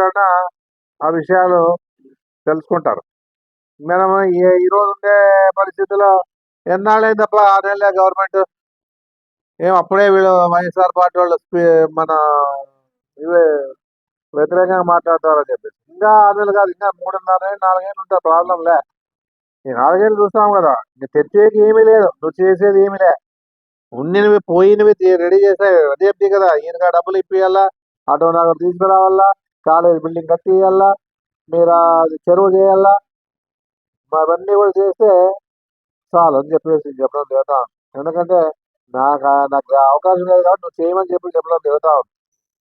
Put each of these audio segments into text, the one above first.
మాట్లాడినా ఆ విషయాలు తెలుసుకుంటారు. మనం ఈ- ఉండే పరిస్థితుల్లో ఎన్నాళ్ళైంది తప్ప గవర్నమెంట్. ఏం అప్పుడే వీళ్ళు వైఎస్ఆర్ పార్టీ వాళ్ళు మన ఇవే వ్యతిరేకంగా మాట్లాడతారని చెప్పేసి. ఇంకా ఆరేళ్ళు కాదు ఇంకా మూడున్నర నాలుగేళ్ళు ఉంటే ప్రాబ్లం లే. ఈ నాలుగేళ్ళు చూస్తాం కదా ఇంకా తెచ్చేది ఏమీ లేదు నువ్వు చేసేది ఏమీ లే. ఉన్నినవి పోయినవి రెడీ చేసాయి అదే కదా ఈయనగా డబ్బులు ఇప్పియాలా? ఆటో నాకు తీసుకురావాలా? కాలేజ్ బిల్డింగ్ కట్టి ఇవ్వాలా మీరు అది చెరువు చేయాలా? అవన్నీ కూడా చేస్తే చాలు అని చెప్పేసి చెప్పడం జరుగుతా ఎందుకంటే నాకు నాకు అవకాశం లేదు కాబట్టి నువ్వు చేయమని చెప్పి చెప్పడం జరుగుతా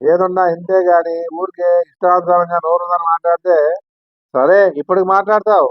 ఏదన్నా ఏదున్నా ఇంతే కానీ ఊరికే ఇష్టానుసారంగా నోరుందని మాట్లాడితే సరే ఇప్పటికి మాట్లాడతావు.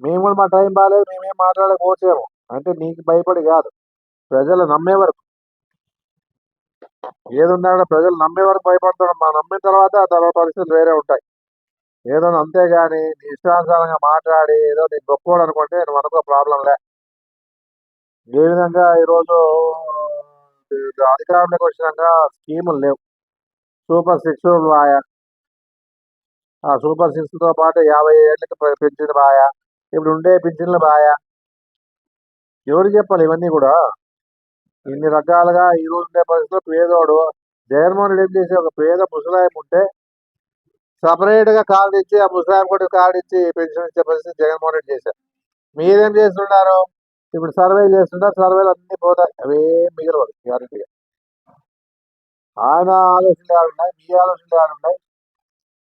మేము కూడా మా టైం బాగాలేదు మేమేం మాట్లాడకపోవచ్చేమో. అంటే నీకు భయపడి కాదు. ప్రజలు నమ్మే వరకు. ఏదున్నా కూడా ప్రజలు నమ్మే వరకు భయపడతాడు. మా నమ్మిన తర్వాత ఆ తర్వాత పరిస్థితులు వేరే ఉంటాయి. ఏదో అంతేగాని నీ ఇష్టానుసారంగా మాట్లాడి ఏదో నేను గొప్పవాడు అనుకుంటే నువ్వు అనుకో ప్రాబ్లం లే. ఏ విధంగా ఈరోజు అధికారంలోకి వచ్చినాక స్కీములు లేవు. సూపర్ సిక్స్ బాయ ఆ సూపర్ సిక్స్తో పాటు యాభై ఏళ్ళకి పెంచిన బాయ ఇప్పుడు ఉండే పింఛన్ల బాయ ఎవరు చెప్పాలి ఇవన్నీ కూడా? ఇన్ని రకాలుగా ఈ రోజు ఉండే పరిస్థితుల్లో పేదోడు జగన్మోహన్ రెడ్డి ఏం చేసి ఒక పేద ముసలాయం ఉంటే సపరేట్గా కార్డు ఇచ్చి ఆ ముసలాయం కూడా కార్డు ఇచ్చి పెన్షన్ ఇచ్చే పరిస్థితి జగన్మోహన్ రెడ్డి చేశారు మీరేం చేస్తున్నారు ఇప్పుడు సర్వే చేస్తుంటారు సర్వేలు అన్ని పోతాయి. అవేం మిగిలవు గ్యారంటీగా ఆయన ఆలోచనలు ఏడున్నాయి మీ ఆలోచనలు ఏడున్నాయి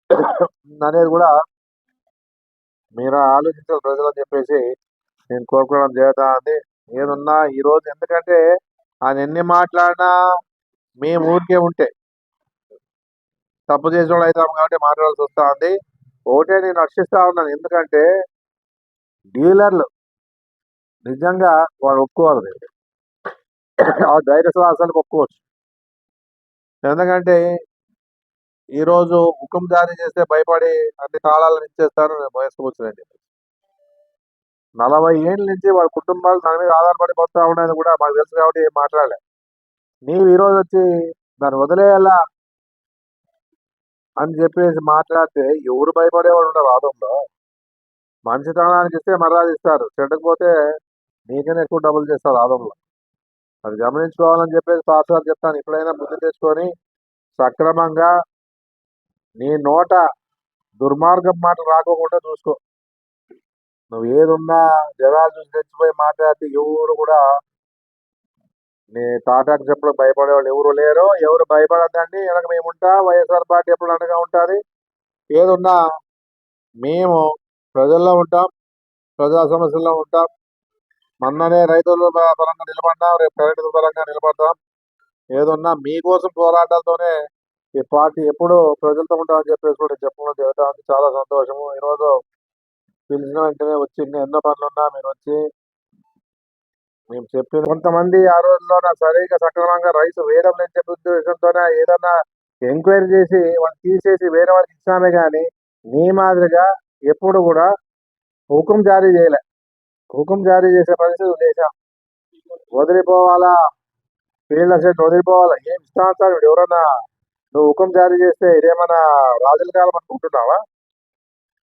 అనేది కూడా మీరు ఆలోచించాలి ప్రజలు అని చెప్పేసి నేను కోరుకోవడం జరుగుతా ఉంది ఏదున్నా ఈ రోజు ఎందుకంటే ఆయన ఎన్ని మాట్లాడినా మేము ఊరికే ఉంటే. తప్పు చేసిన అవుతాం కాబట్టి మాట్లాడాల్సి వస్తా ఉంది ఒకటే నేను రక్షిస్తా ఉన్నాను. ఎందుకంటే డీలర్లు నిజంగా వాడు ఒప్పుకోవాలి ఆ ధైర్య సాహసాలకు ఒప్పుకోవచ్చు. ఎందుకంటే ఈరోజు హుకుం జారీ చేస్తే భయపడి అన్ని తాళాలను ఇచ్చేస్తారు వయసుకొచ్చిందని చెప్పి నలభై ఏళ్ళ నుంచి వాళ్ళ కుటుంబాలు దాని మీద ఆధారపడి పోతా ఉన్నది కూడా మాకు తెలుసు కాబట్టి ఏం మాట్లాడలే. నీవు ఈరోజు వచ్చి దాన్ని వదిలేయాలా? అని చెప్పేసి మాట్లాడితే ఎవరు భయపడేవాడు ఉండరు ఆదంలో. మంచితనానికి ఇస్తే మర్యాద ఇస్తారు. చెడ్డకపోతే నీకనే ఎక్కువ డబ్బులు చేస్తారు ఆదంలో. అది గమనించుకోవాలని చెప్పేసి పాస్టర్ చెప్తాను. ఇప్పుడైనా బుద్ధి తెచ్చుకొని సక్రమంగా నీ నోట దుర్మార్గం మాట రాకోకుండా చూసుకో. నువ్వు ఏదున్నా జనాలు చూసి తెచ్చిపోయి మాట్లాడితే ఎవరు కూడా నీ తాటాకు చెప్పుడు భయపడేవాళ్ళు ఎవరు లేరు. ఎవరు భయపడద్దండి. వెనక మేముంటా వైఎస్ఆర్ పార్టీ ఎప్పుడు అండగా ఉంటుంది? ఏదున్నా మేము ప్రజల్లో ఉంటాం. ప్రజా సమస్యల్లో ఉంటాం. మొన్ననే రైతుల పరంగా నిలబడ్డాం. రేపు కరెంటు పరంగా నిలబడతాం. ఏదున్నా మీకోసం పోరాటాలతోనే ఈ పార్టీ ఎప్పుడు ప్రజలతో ఉంటామని చెప్పేసి కూడా చెప్పడం జరుగుతా చాలా సంతోషము. ఈరోజు పిలిచిన వెంటనే వచ్చి ఎన్నో పనులు ఉన్నా మీరు వచ్చి మేము చెప్పిన కొంతమంది ఆ రోజుల్లో సరిగ్గా సరిగా సక్రమంగా రైతు వేయడం లేని చెప్పే ఉద్దేశంతోనే ఏదన్నా ఎంక్వైరీ చేసి వాళ్ళు తీసేసి వేరే వాళ్ళకి ఇచ్చామే కానీ నీ మాదిరిగా ఎప్పుడు కూడా హుకుం జారీ చేయలే. హుకుం జారీ చేసే పరిస్థితి చేశాం వదిలిపోవాలా? Field asset వదిలిపోవాలా? ఏం ఇష్టానుసారం సార్? ఎవరన్నా నువ్వు హుకుం జారీ చేస్తే ఇదేమన్నా రాజుల కాలం అనుకుంటున్నావా?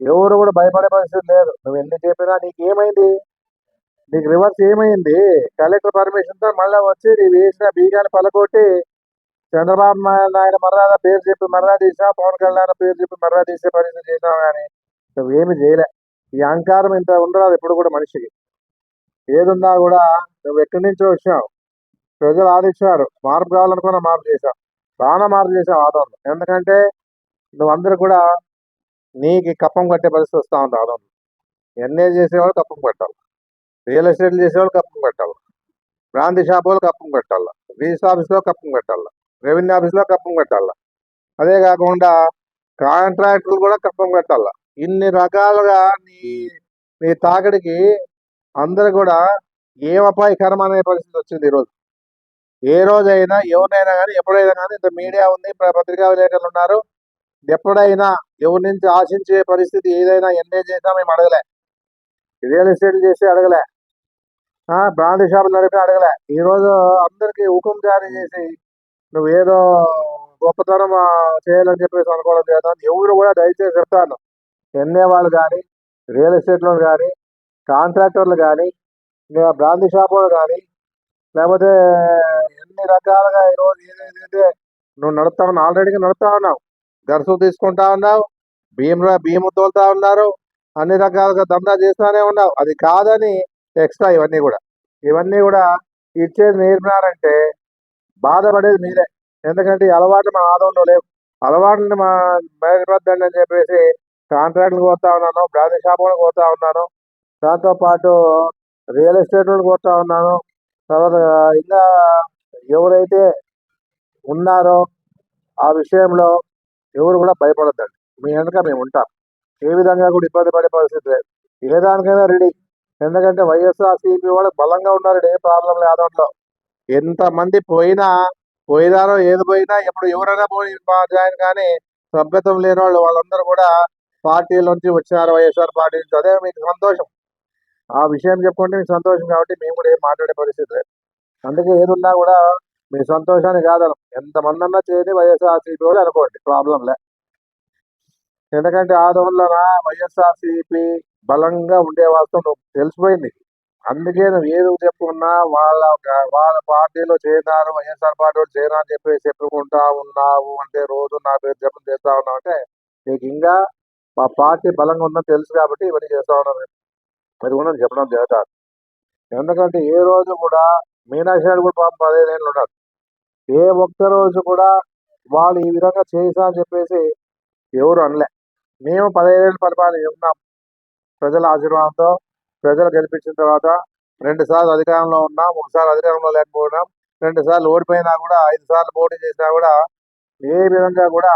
ఎవరు కూడా భయపడే పరిస్థితి లేదు. నువ్వు ఎన్ని చెప్పినా నీకు ఏమైంది నీకు రివర్స్ ఏమైంది? కలెక్టర్ పర్మిషన్తో మళ్ళీ వచ్చి నీవు వేసిన బీగాన్ని పలకొట్టి చంద్రబాబు నాయుడు నాయుడు మర్యాద పేరు చెప్పి మర్యాద తీసా పవన్ కళ్యాణ్ పేరు చెప్పి మర్యాద తీసే పరిస్థితి చేసినావు కానీ నువ్వేమి చేయలే. ఈ అహంకారం ఇంత ఉండదు ఎప్పుడు కూడా మనిషికి. ఏదున్నా కూడా నువ్వు ఎక్కడి నుంచో వచ్చినావు. ప్రజలు ఆదించారు మార్పు కావాలనుకున్న మార్పు చేశావు. బాగా మార్పు చేసావు ఆదంలో ఎందుకంటే నువ్వు కూడా నీకు కప్పం కట్టే పరిస్థితి వస్తూ ఉంది ఆదాం ఎన్ఏ చేసేవాళ్ళు కప్పం కట్టాలి. రియల్ ఎస్టేట్ చేసేవాళ్ళు కప్పం కట్టాలి. బ్రాంతి షాప్ వాళ్ళు కప్పం కట్టాలి. రిజిస్టర్ ఆఫీస్లో కప్పం కట్టాలి. రెవెన్యూ ఆఫీస్లో కప్పం కట్టాలి. అదే కాకుండా కాంట్రాక్టులు కూడా కప్పం కట్టాలి. ఇన్ని రకాలుగా నీ నీ తాకడికి అందరు కూడా ఏం అపాయకరం అనే పరిస్థితి వచ్చింది ఈరోజు. ఏ రోజైనా ఎవరినైనా కానీ ఎప్పుడైనా కానీ ఇంత మీడియా ఉంది పత్రికా విలేకరులు ఉన్నారు. ఎప్పుడైనా ఎవరి నుంచి ఆశించే పరిస్థితి ఏదైనా ఎన్ఏ చేసినా మేము అడగలే. రియల్ ఎస్టేట్ చేసి అడగలే. ఆ, బ్రాండ్ షాపులు నడిపి అడగలే. ఈ రోజు అందరికి హుకుం జారీ చేసి నువ్వు ఏదో గొప్పతనం చేయాలని చెప్పేసి అనుకోవడం చేద్దాం ఎవరు కూడా దయచేసి చెప్తాను. ఎన్ఏ వాళ్ళు కానీ రియల్ ఎస్టేట్లో కానీ కాంట్రాక్టర్లు కానీ బ్రాండ్ షాపులు షాప్ కానీ లేకపోతే ఎన్ని రకాలుగా ఈరోజు ఏదైతే నువ్వు నడుపుతా ఉన్నావు ఆల్రెడీగా నడుపుతా ఉన్నావు. దర్శనం తీసుకుంటా ఉన్నావు. బియ్యం బియ్యం తోలుతా ఉన్నారు. అన్ని రకాలుగా దందా చేస్తూనే ఉన్నావు. అది కాదని ఎక్స్ట్రా ఇవన్నీ కూడా. ఇవన్నీ కూడా ఇచ్చేది నేర్పినారంటే బాధపడేది మీరే. ఎందుకంటే అలవాటు అలవాట్లు మన ఆదంలో లేవు. అలవాట్లని మా మేకరద్దండి అని చెప్పేసి కాంట్రాక్ట్లు కోరుతా ఉన్నాను బ్రాంతి షాపులను కూడా ఉన్నాను. దాంతో పాటు రియల్ ఎస్టేట్ కోతా ఉన్నాను. తర్వాత ఇంకా ఎవరైతే ఉన్నారో ఆ విషయంలో ఎవరు కూడా భయపడద్దండి. మీ వెనక మేము ఉంటాం. ఏ విధంగా కూడా ఇబ్బంది పడే పరిస్థితి ఏ దానికైనా రెడీ. ఎందుకంటే వైఎస్ఆర్ సిపి వాళ్ళు బలంగా ఉన్నారు. ఏ ప్రాబ్లం లేదు దాంట్లో. ఎంతమంది పోయినా పోయినారో ఏది పోయినా ఇప్పుడు ఎవరైనా పోయి మా- జాయిన్ కానీ సభ్యత్వం లేని వాళ్ళు వాళ్ళందరూ కూడా పార్టీల నుంచి వచ్చినారు. వైఎస్ఆర్ పార్టీ నుంచి. అదే మీకు సంతోషం. ఆ విషయం చెప్పుకుంటే మీకు సంతోషం కాబట్టి మేము కూడా ఏం మాట్లాడే పరిస్థితి లేదు. అందుకే ఏది ఉన్నా కూడా మీ సంతోషాన్ని కాదను ఎంతమంది అన్నా చేయని వైఎస్ఆర్ సిపి వాళ్ళు అనుకోండి ప్రాబ్లం లే. ఎందుకంటే ఆదోళన వైఎస్ఆర్ సిపి బలంగా ఉండే వాస్తవం నువ్వు తెలిసిపోయింది. అందుకే నువ్వు ఏది చెప్పుకున్నా వాళ్ళ వాళ్ళ పార్టీలో చేరినారు వైఎస్ఆర్ పార్టీలో చేరినా అని చెప్పేసి చెప్పుకుంటా ఉన్నావు అంటే రోజు నా పేరు జపం చేస్తా ఉన్నావు అంటే నీకు ఇంకా మా పార్టీ బలంగా ఉందని తెలుసు కాబట్టి ఇవన్నీ చేస్తా ఉన్నాను అది కూడా నేను చెప్పడం జరుగుతాను ఎందుకంటే ఏ రోజు కూడా మీనాక్షి గారు కూడా పాపం పదిహేను ఉన్నారు. ఏ ఒక్క రోజు కూడా వాళ్ళు ఈ విధంగా చేశా అని చెప్పేసి ఎవరు అనలే. మేము పదిహేను పరిపాలన ఉన్నాం. ప్రజల ఆశీర్వాదంతో ప్రజలు గెలిపించిన తర్వాత రెండు సార్లు అధికారంలో ఉన్నాం ఒకసారి అధికారంలో లేకపోయినాం రెండు సార్లు ఓడిపోయినా కూడా ఐదు సార్లు పోటీ చేసినా కూడా ఏ విధంగా కూడా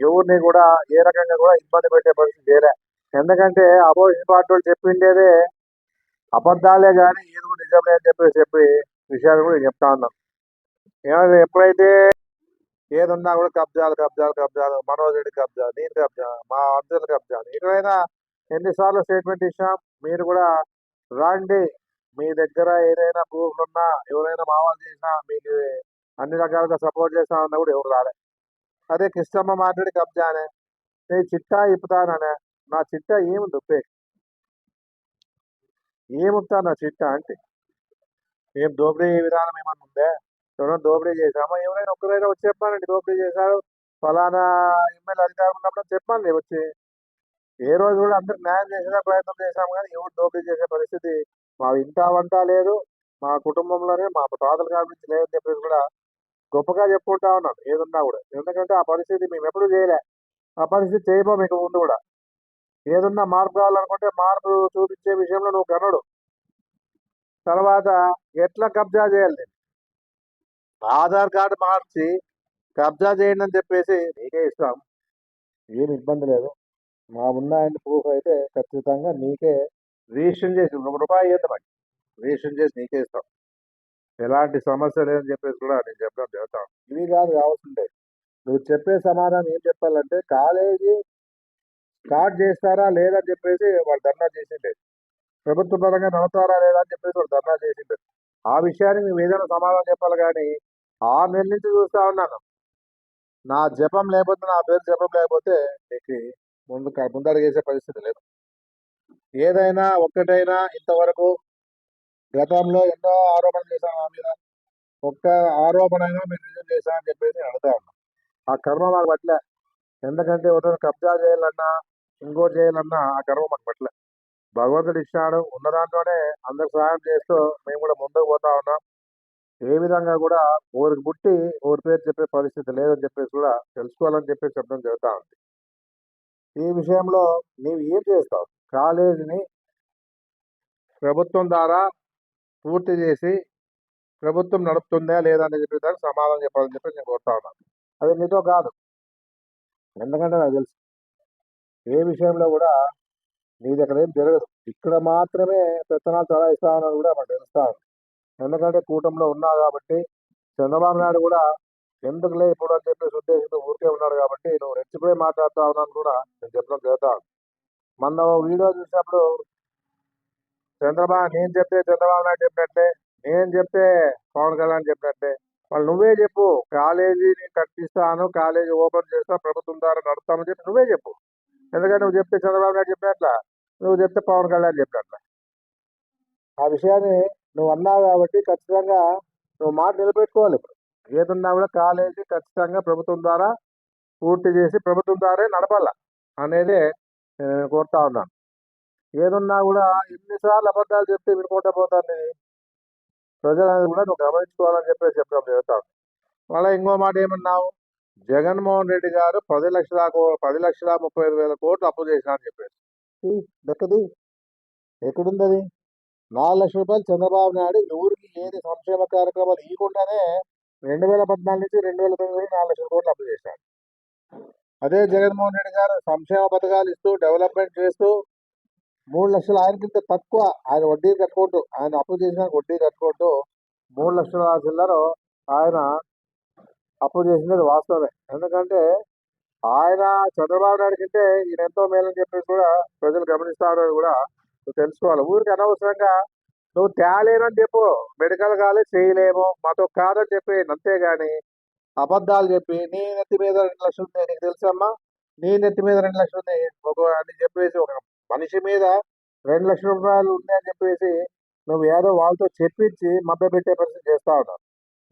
ఎవరిని కూడా ఏ రకంగా కూడా ఇబ్బంది పెట్టే పరిస్థితి చేయలే ఎందుకంటే అపోజిషన్ పార్టీ వాళ్ళు చెప్పిండేదే అబద్ధాలే కానీ ఏది కూడా నిజమే అని చెప్పేసి చెప్పి విషయాలు కూడా చెప్తా ఉన్నాం ఏమైనా ఎప్పుడైతే ఏది ఉన్నా కూడా కబ్జాలు కబ్జాలు కబ్జాలు మనోజ్ రెడ్డి కబ్జా నేను కబ్జా మా అంజల్ కబ్జా ఇటువైనా ఎన్నిసార్లు స్టేట్మెంట్ ఇచ్చాం మీరు కూడా రాండి. మీ దగ్గర ఏదైనా ప్రూఫ్ ఉన్నా ఎవరైనా మావాళ్ళు చేసినా మీకు అన్ని రకాలుగా సపోర్ట్ చేస్తా ఉన్నా కూడా ఎవరు రాలే. అదే కృష్ణమ్మ మాట్లాడి కబ్జానే నేను చిట్టా ఇప్పుతాననే నా చిట్టా ఏమి దుప్పే ఏముతా నా చిట్టా అంటే? ఏం దోపిడీ విధానం ఏమన్నా ఉందే? ఎవరైనా దోపిడీ చేశామా? ఎవరైనా ఒక్కరైనా వచ్చి చెప్పానండి దోపిడీ చేశారు. ఫలానా ఎమ్మెల్యే అధికారం ఉన్నప్పుడు చెప్పండి వచ్చి. ఏ రోజు కూడా అందరు న్యాయం చేసే ప్రయత్నం చేశాము కానీ ఎవరు దోపిడీ చేసే పరిస్థితి మా ఇంటా వంట లేదు. మా కుటుంబంలోనే మా తాతల కాడి లేదని చెప్పేసి కూడా గొప్పగా చెప్పుకుంటా ఉన్నాను ఏదున్నా కూడా. ఎందుకంటే ఆ పరిస్థితి మేము ఎప్పుడు చేయలే. ఆ పరిస్థితి చేయబో మీకు ముందు కూడా. ఏదన్నా మార్పు కావాలనుకుంటే మార్పు చూపించే విషయంలో నువ్వు కనుడు తర్వాత ఎట్లా కబ్జా చేయాలి నేను? ఆధార్ కార్డు మార్చి కబ్జా చేయండి అని చెప్పేసి నీకే ఇస్తాం. ఏమి ఇబ్బంది లేదు. మా ఉన్నాయని ప్రూఫ్ అయితే ఖచ్చితంగా నీకే రిజిస్ట్రేషన్ చేసి ఒక రూపాయి ఇద్దాం రిజిస్ట్రేషన్ చేసి నీకే ఇస్తాం. ఎలాంటి సమస్య లేదని చెప్పేసి కూడా నేను చెప్పడం చెప్తాం ఇవి కాదు కావాల్సిండే నువ్వు చెప్పే సమాధానం ఏం చెప్పాలంటే కాలేజీ స్టార్ట్ చేస్తారా లేదని చెప్పేసి వాళ్ళు ధర్నా చేసిండే. ప్రభుత్వ పరంగా నడతారా లేదా అని చెప్పేసి వాళ్ళు ధర్నా చేసిండే. ఆ విషయానికి నువ్వు ఏదైనా సమాధానం చెప్పాలి కానీ ఆరు నెలల నుంచి చూస్తా ఉన్నాను. నా జపం లేకపోతే నా పేరు జపం లేకపోతే నీకు ముందు ముందడుగేసే పరిస్థితి లేదు. ఏదైనా ఒక్కటైనా ఇంతవరకు గతంలో ఎన్నో ఆరోపణలు చేశాం మా మీద. ఒక్క ఆరోపణ అయినా మేము నిజం చేశాం అని చెప్పేసి నేను అడుగుతా ఉన్నాం. ఆ కర్మ మాకు పట్లే ఎందుకంటే ఒకరు కబ్జా చేయాలన్నా ఇంకోటి చేయాలన్నా ఆ కర్మ మాకు పట్లే భగవంతుడు ఇచ్చినాడు. ఉన్న దాంట్లోనే అందరికి సహాయం చేస్తూ మేము కూడా ముందుకు పోతా ఉన్నాం. ఏ విధంగా కూడా ఊరికి పుట్టి ఊరి పేరు చెప్పే పరిస్థితి లేదని చెప్పేసి కూడా తెలుసుకోవాలని చెప్పేసి చెప్పడం జరుగుతూ ఉంది. ఈ విషయంలో నీవు ఏం చేస్తావు? కాలేజీని ప్రభుత్వం ద్వారా పూర్తి చేసి ప్రభుత్వం నడుపుతుందా లేదా అని చెప్పి దానికి సమాధానం చెప్పాలని చెప్పి నేను కోరుతా ఉన్నాను అది నీతో కాదు. ఎందుకంటే నాకు తెలుసు. ఏ విషయంలో కూడా నీ దగ్గర ఏం జరగదు. ఇక్కడ మాత్రమే పెత్తనాలు చాలా ఇస్తా ఉన్నది కూడా మాకు తెలుస్తా ఉంది. ఎందుకంటే కూటమిలో ఉన్నా కాబట్టి చంద్రబాబు నాయుడు కూడా ఎందుకులే ఇప్పుడు అని చెప్పేసి ఉద్దేశంతో ఊరికే ఉన్నాడు కాబట్టి నువ్వు రెచ్చిపోయి మాట్లాడుతా ఉన్నాను కూడా నేను చెప్పడం జరుగుతాను మొన్న వీడియో చూసినప్పుడు చంద్రబాబు నేను చెప్తే చంద్రబాబు నాయుడు చెప్పినట్లే నేను చెప్తే పవన్ కళ్యాణ్ చెప్పినట్లే. వాళ్ళు నువ్వే చెప్పు కాలేజీని కట్టిస్తాను కాలేజీ ఓపెన్ చేస్తా ప్రభుత్వం ద్వారా నడుస్తామని చెప్పి నువ్వే చెప్పు. ఎందుకంటే నువ్వు చెప్తే చంద్రబాబు నాయుడు చెప్పినట్ల నువ్వు చెప్తే పవన్ కళ్యాణ్ చెప్పినట్ల. ఆ విషయాన్ని నువ్వు అన్నావు కాబట్టి ఖచ్చితంగా నువ్వు మాట నిలబెట్టుకోవాలి ఇప్పుడు. ఏదున్నా కూడా కాలేజీ ఖచ్చితంగా ప్రభుత్వం ద్వారా పూర్తి చేసి ప్రభుత్వం ద్వారా నడపాల అనేది నేను కోరుతా ఉన్నాను. ఏదున్నా కూడా ఎన్నిసార్లు అబద్ధాలు చెప్తే వినుకుంటా పోతాను ప్రజలను కూడా నువ్వు గమనించుకోవాలని చెప్పేసి చెప్తాం చెబుతాను మళ్ళీ ఇంకో మాట ఏమన్నావు? జగన్మోహన్ రెడ్డి గారు పది లక్షల పది లక్షల ముప్పై ఐదు వేల కోట్లు అప్పు చేసినా అని చెప్పేసి. లెక్కది? ఎక్కడుంది అది నాలుగు లక్షల రూపాయలు చంద్రబాబు నాయుడు ఎవరికి ఏది సంక్షేమ కార్యక్రమాలు ఇవ్వకుండానే రెండు వేల పద్నాలుగు నుంచి రెండు వేల తొమ్మిది వరకు నాలుగు లక్షల కోట్లు అప్పు చేశాడు. అదే జగన్మోహన్ రెడ్డి గారు సంక్షేమ పథకాలు ఇస్తూ డెవలప్మెంట్ చేస్తూ మూడు లక్షలు ఆయనకింత తక్కువ ఆయన వడ్డీ కట్టుకుంటూ ఆయన అప్పు చేసిన వడ్డీ కట్టుకుంటూ మూడు లక్షల చిల్లర ఆయన అప్పు చేసినది వాస్తవమే. ఎందుకంటే ఆయన చంద్రబాబు నాయుడు కంటే ఈయన ఎంతో మేలని చెప్పేసి కూడా ప్రజలు గమనిస్తారని కూడా నువ్వు తెలుసుకోవాలి. ఊరికి అనవసరంగా నువ్వు తేలేనని చెప్పు. మెడికల్ కాలేజ్ చేయలేము. మాతో కాదని చెప్పి అంతేగాని అబద్ధాలు చెప్పి నీ నెత్తి మీద రెండు లక్షలు ఉన్నాయి నీకు తెలుసమ్మా? నీ నెత్తి మీద రెండు లక్షలు ఉన్నాయి. ఒక అని చెప్పేసి ఒక మనిషి మీద రెండు లక్షల రూపాయలు ఉన్నాయని చెప్పేసి నువ్వు ఏదో వాళ్ళతో చెప్పించి మభ్య పెట్టే పరిస్థితి చేస్తా ఉన్నావు.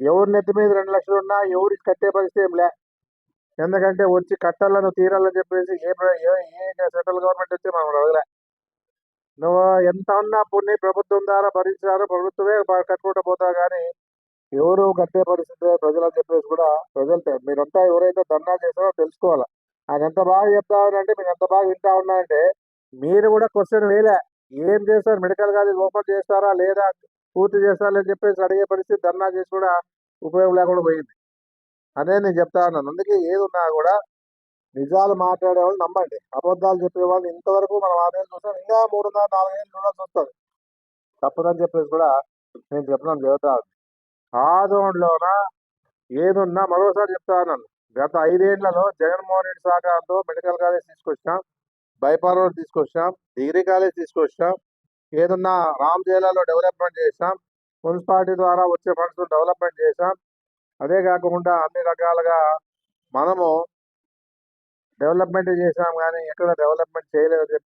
ఎవరి నెత్తి మీద రెండు లక్షలు ఉన్నా ఎవరికి కట్టే పరిస్థితి ఏం లే. ఎందుకంటే వచ్చి కట్టాలను తీరాలని చెప్పేసి ఏ ఏ సెంట్రల్ గవర్నమెంట్ వచ్చి మనం అడగలే. నువ్వు ఎంత అన్నా పుణ్య ప్రభుత్వం ద్వారా భరించారు ప్రభుత్వమే కట్టుకుంటూ పోతావు కానీ ఎవరు కట్టే పరిస్థితి లేదు ప్రజలని చెప్పేసి కూడా ప్రజలు మీరంతా ఎవరైతే ధర్నా చేస్తారో తెలుసుకోవాలి? ఆయన ఎంత బాగా చెప్తా ఉన్నారంటే మీరు ఎంత బాగా వింటా ఉన్నారంటే మీరు కూడా క్వశ్చన్ వేలే ఏం చేస్తారు మెడికల్ కాలేజ్ ఓపెన్ చేస్తారా లేదా? పూర్తి చేస్తారా అని చెప్పేసి అడిగే పరిస్థితి ధర్నా చేసి కూడా ఉపయోగం లేకుండా పోయింది. అదే నేను చెప్తా ఉన్నాను. అందుకే ఏది ఉన్నా కూడా నిజాలు మాట్లాడేవాళ్ళు నమ్మండి. అబద్ధాలు చెప్పేవాళ్ళు ఇంతవరకు మనం ఆదేశాలు చూసాం ఇంకా మూడున్నర నాలుగేళ్ళు చూడాల్సి వస్తుంది. తప్పదని చెప్పేసి కూడా నేను చెప్పడం చెబుతా ఉంది ఆదోన్లోన ఏదున్నా మరోసారి చెప్తాను ఉన్నాను గత ఐదేళ్ళలో జగన్మోహన్ రెడ్డి సహకారంతో మెడికల్ కాలేజ్ తీసుకొచ్చాం బైపాల్ రోడ్ తీసుకొచ్చాం డిగ్రీ కాలేజ్ తీసుకొచ్చాం ఏదున్నా రామ్ జిల్లాలో డెవలప్మెంట్ చేసాం మున్సిపాలిటీ ద్వారా వచ్చే ఫండ్స్ డెవలప్మెంట్ చేసాం అదే కాకుండా అన్ని రకాలుగా మనము డెవలప్మెంట్ చేసినాం కానీ ఎక్కడ డెవలప్మెంట్ చేయలేదని చెప్పి